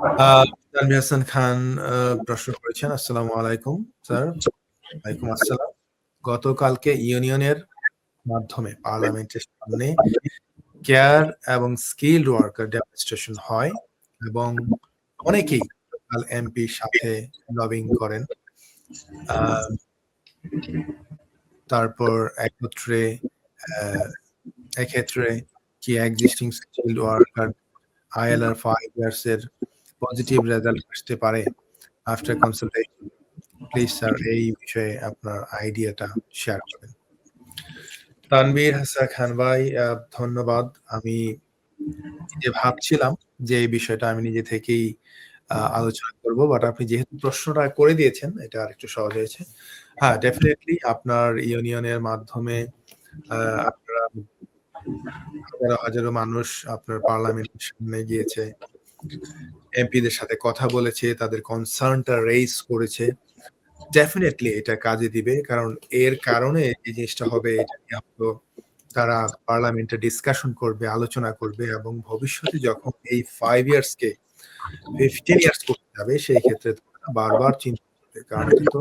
হাসান খান প্রশ্ন করেছেন, আসসালামু আলাইকুম, স্যার। ওয়ালাইকুম আসসালাম। গতকালকে ইউনিয়নের মাধ্যমে, পার্লামেন্টের সামনে কেয়ার এবং স্কিল ওয়ার্কার ডেমনস্ট্রেশন হয় এবং অনেকেই এমপি সাথে লবিং করেন। তারপর একত্রে এক্ষেত্রে কি existing skill worker ILR five years এর পজিটিভ রেজাল্ট আসতে পারে আফটার কনসালটেশন প্লিজ স্যার এই বিষয়ে আপনার আইডিয়াটা শেয়ার করবেন। তানবীর হাসান খান ভাই ধন্যবাদ। আমি যে ভাবছিলাম যে এই বিষয়টা আমি নিজে থেকেই আলোচনা করব বাট আপনি যেহেতু প্রশ্নটা করে দিয়েছেন, এটা আরেকটু সহজ হয়েছে। হ্যাঁ ডেফিনেটলি আপনার ইউনিয়নের মাধ্যমে আপনারা হাজারো মানুষ আপনার পার্লামেন্টের সামনে গিয়েছে। এমপিদের সাথে কথা বলেছে, তাদের কনসার্নটা রেইজ করেছে। ডেফিনেটলি এটা কাজে দিবে, কারণ এর কারণে এই জিনিসটা হবে, এটা তারা পার্লামেন্টে ডিসকাশন করবে, আলোচনা করবে এবং ভবিষ্যতে যখন এই ফাইভ ইয়ার্স কে ফিফটিন ইয়ার্স করতে যাবে, সেই ক্ষেত্রে বারবার চিন্তা করবে। কারণ এটা তো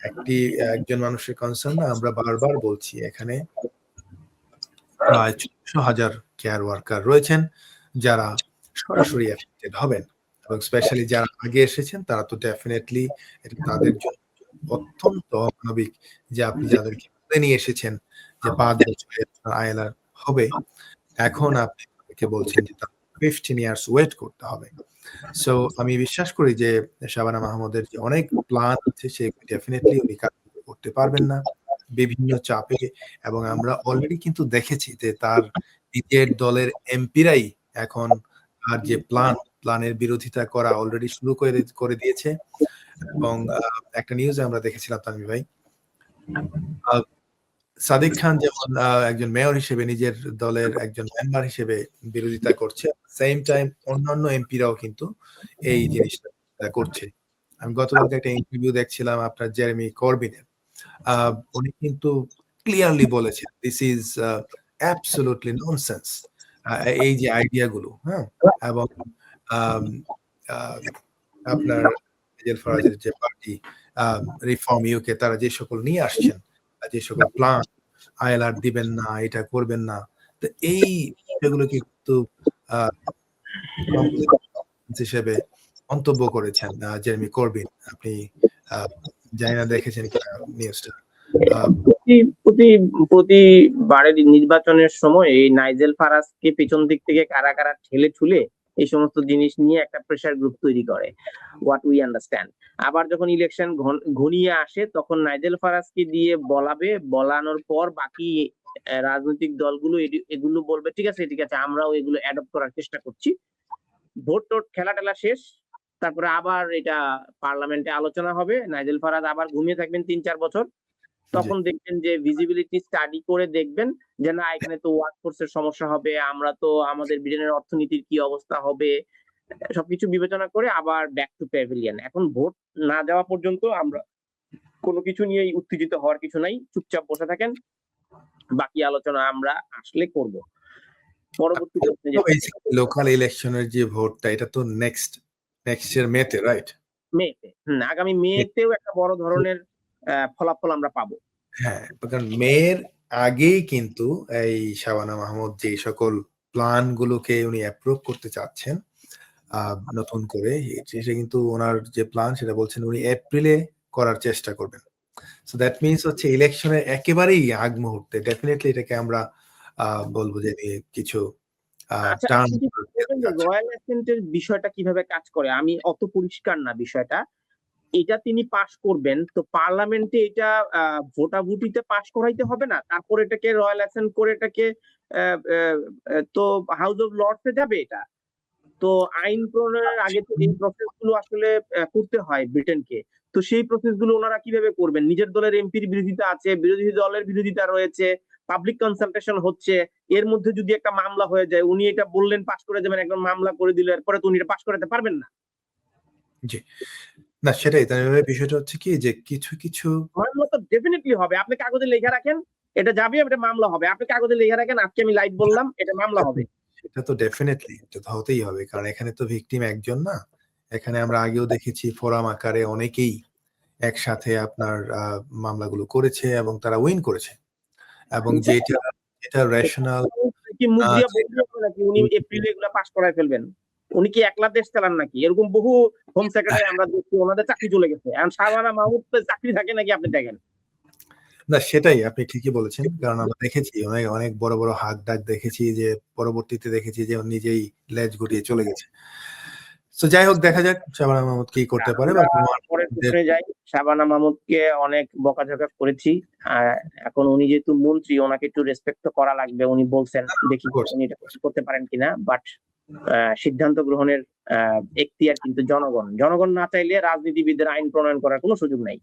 একটি, একজন মানুষের কনসার্ন না, আমরা বারবার বলছি, এখানে প্রায় চোদ্দশো হাজার কেয়ার ওয়ার্কার রয়েছেন, যারা সরাসরি অ্যাফেক্টেড হবেন। এবং স্পেশালি যারা আগে এসেছেন তারা তো ডেফিনেটলি এটা তাদের জন্য অত্যন্ত অমানবিক যে আপনি যাদেরকে নিয়ে এসেছেন যে পাঁচ বছরের আইএলআর হবে এখন আপনি তাদেরকে বলছেন যে ফিফটিন ইয়ার্স ওয়েট করতে হবে। সো আমি বিশ্বাস করি যে শাবানা মাহমুদের যে অনেক প্ল্যান আছে সে ডেফিনেটলি উনি কাজ করতে পারবেন না বিভিন্ন চাপে। এবং আমরা অলরেডি কিন্তু দেখেছি যে তার নিজের দলের এমপিরাই এখন তার যে প্ল্যান প্ল্যানের বিরোধিতা করা অলরেডি শুরু করে করে দিয়েছে। এবং একটা নিউজ আমরা দেখেছিলাম তানভীর ভাই। সাদিক খান যেমন একজন মেয়র হিসেবে, নিজের দলের একজন মেম্বার হিসেবে বিরোধিতা করছে সেম টাইম অন্যান্য এমপিরাও কিন্তু এই জিনিসটা করছে। আমি গতকালকে একটা ইন্টারভিউ দেখছিলাম আপনার জেরেমি করবিনের উনি কিন্তু ক্লিয়ারলি বলেছেন দিস ইজ অ্যাবসলুটলি ননসেন্স এই যে আইডিয়াগুলো হ্যাঁ? এবং আপনার ফরাজের যে পার্টি রিফর্ম ইউকে তারা যে সকল নিয়ে আসছেন যে সকল প্ল্যান আইএলআর দিবেন না, এটা করবেন না, তো এই বিষয়গুলো কিন্তু হিসেবে মন্তব্য করেছেন জেরেমি করবিন আপনি জানি না দেখেছেন নিউজটা প্রতি প্রতি প্রতিবারের নির্বাচনের সময় এই নাইজেল ফারাজকে পেছন দিক থেকে কারা কারা ঠেলে ঠুলে এই সমস্ত জিনিস নিয়ে একটা প্রেসার গ্রুপ তৈরি করে হোয়াট উই আন্ডারস্ট্যান্ড আবার যখন ইলেকশন ঘনিয়ে আসে, তখন নাইজেল ফারাজকে দিয়ে বলাবে, বলানোর পর বাকি রাজনৈতিক দলগুলো এগুলো বলবে, ঠিক আছে ঠিক আছে, আমরাও এগুলো অ্যাডপ্ট করার চেষ্টা করছি। ভোট টোট খেলা টেলা শেষ, তারপরে আবার এটা পার্লামেন্টে আলোচনা হবে, নাইজেল ফারাজ আবার ঘুমিয়ে থাকবেন তিন চার বছর। তখন দেখবেন যে ভিজিবিলিটি স্টাডি করে দেখবেন যে না এখানে তো ওয়ার্কফোর্সের সমস্যা হবে আমরা তো আমাদের ব্রিটেনের অর্থনীতির কি অবস্থা হবে সবকিছু বিবেচনা করে আবার ব্যাক টু প্যাভিলিয়ন এখন ভোট না দেওয়া পর্যন্ত আমরা কোনো কিছু নিয়ে উত্তেজিত হওয়ার কিছু নাই চুপচাপ বসে থাকেন বাকি আলোচনা আমরা আসলে করব। পরবর্তী লোকাল ইলেকশনের যে ভোটটা এটা তো নেক্সট নেক্সট ইয়ার মেতে রাইট মেতে আগামী মেতেও একটা বড় ধরনের ফলাফল আমরা পাবো। হ্যাঁ কারণ মেয়ের আগেই কিন্তু এই শাবানা মাহমুদ যে সকল প্ল্যান গুলোকে উনি অ্যাপ্রুভ করতে চাচ্ছেন নতুন করে সেটা কিন্তু ওনার যে প্ল্যান সেটা বলছেন উনি এপ্রিলে করার চেষ্টা করবেন। সো দ্যাট মিনস হচ্ছে ইলেকশনের একেবারেই আগ মুহূর্তে ডেফিনেটলি এটাকে আমরা বলব যে কিছু আচ্ছা, রয়্যাল অ্যাসেন্টের বিষয়টা কীভাবে কাজ করে? আমি অত পরিষ্কার না বিষয়টা। এটা তিনি পাশ করবেন, তো পার্লামেন্টে এটা ভোটাভুটিতে পাশ করাইতে হবে না। তারপর এটাকে রয়্যাল অ্যাসেন্ট করে এটাকে তো হাউস অফ লর্ডসে যাবে এটা। তো আইন প্রণয়নের আগে তো এই প্রসেসগুলো আসলে করতে হয় ব্রিটেনকে। তো সেই প্রসেসগুলো ওনারা কীভাবে করবেন? নিজের দলের এমপির বিরোধিতা আছে, বিরোধী দলের বিরোধিতা রয়েছে পাবলিক কনসালটেশন হচ্ছে, এর মধ্যে যদি একটা মামলা হয়ে যায়, উনি এটা বললেন পাশ করে যাবেন একদম মামলা করে দিলে, এরপরে তো উনি এটা পাশ করাতে পারবেন না। না সেটাই। তাই বিষয়টা হচ্ছে কি যে কিছু কিছু মামলা তো ডেফিনেটলি হবে। আপনি কাগজে লেখা রাখেন এটা যাবে এটা মামলা হবে। আপনি কাগজে লেখা রাখেন আজকে আমি লাইট বললাম এটা মামলা হবে। সেটা তো ডেফিনেটলি এটা হতেই হবে। কারণ এখানে তো ভিকটিম একজন না। এখানে আমরা আগেও দেখেছি ফোরাম আকারে অনেকেই একসাথে আপনার মামলাগুলো করেছে এবং তারা উইন করেছে। এবং যেটা যেটা রেশনাল কি মুখ দিয়ে আচ্ছা। নাকি উনি এপ্রিলে এগুলো পাস করায় ফেলবেন? উনি কি একলা দেশ চালান নাকি? এরকম বহু হোম সেক্রেটারি আমরা দেখছি ওনাদের চাকরি চলে গেছে। এখন শাহবানা মাহমুদ চাকরি থাকে নাকি আপনি দেখেন? না সেটাই আপনি ঠিকই বলেছেন কারণ আমরা দেখেছি অনেক অনেক বড় বড় হাক ডাক দেখেছি যে পরবর্তীতে দেখেছি যে নিজেই লেজ গুটিয়ে চলে গেছে। তো যাই হোক দেখা যাক শাবানা মাহমুদ কি করতে পারে যাই। শাবানা মাহমুদকে অনেক বকাঝকা করেছি। এখন উনি যেহেতু মন্ত্রী ওনাকে একটু রেসপেক্ট করা লাগবে। উনি বলছেন দেখি উনি এটা করতে পারেন কিনা বাট সিদ্ধান্ত গ্রহণের আহ, এখতিয়ার কিন্তু জনগণ। জনগণ না চাইলে রাজনীতিবিদদের আইন প্রণয়ন করার কোনো সুযোগ নাই।